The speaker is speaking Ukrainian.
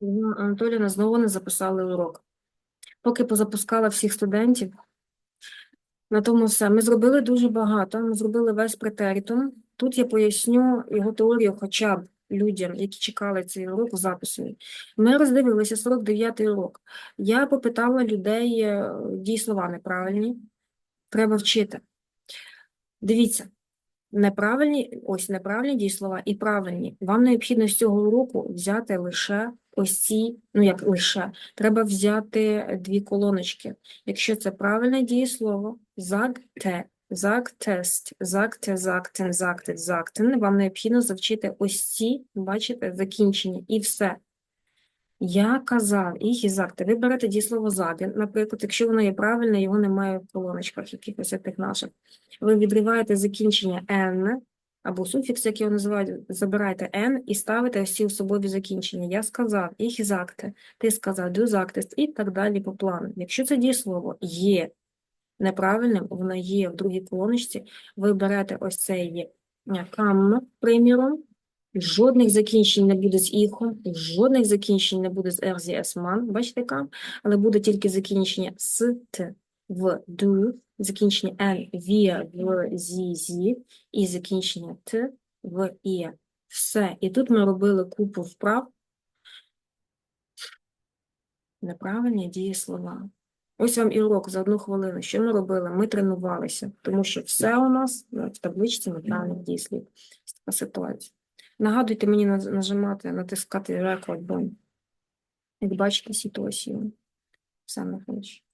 Ірина Анатоліївна знову не записали урок. Поки позапускала всіх студентів, на тому все. Ми зробили дуже багато. Ми зробили весь претерітум. Тут я поясню його теорію хоча б людям, які чекали цей урок запису. Ми роздивилися 49-й урок. Я попитала людей е, дієслова неправильні. Треба вчити. Дивіться, неправильні, ось неправильні дієслова і правильні. Вам необхідно з цього уроку взяти лише ось ці, ну як лише, треба взяти дві колоночки. Якщо це правильне дієслово, загте, загтест, загте, зактен, зактет, зактен, вам необхідно завчити ось ці, бачите, закінчення, і все. Я казав, і гізакти. Ви берете дієслово заген, наприклад, якщо воно є правильне, його немає в колоночках якихось тих наших. Ви відриваєте закінчення «n», або суфікс, як його називають, забираєте «n» і ставите ці особові закінчення. Я сказав, і гізакти, ти сказав, sagtest, і так далі по плану. Якщо це дієслово є неправильним, воно є в другій колоночці, ви берете ось цей кам, приміром, Жодних закінчень не буде з іхом, жодних закінчень не буде з RZS-man, бачите кам, але буде тільки закінчення с, т, в, ду, закінчення n, вія, в, зі, зі, і закінчення т, в, і. Все. І тут ми робили купу вправ. Неправильні дієслова. Ось вам і урок за одну хвилину. Що ми робили? Ми тренувалися, тому що все у нас в табличці неправильних дієслів. Ось Така ситуація. Нагадуйте мені нажимати, натискати рекорд, як бачите, ситуацію. Все, Михайлович.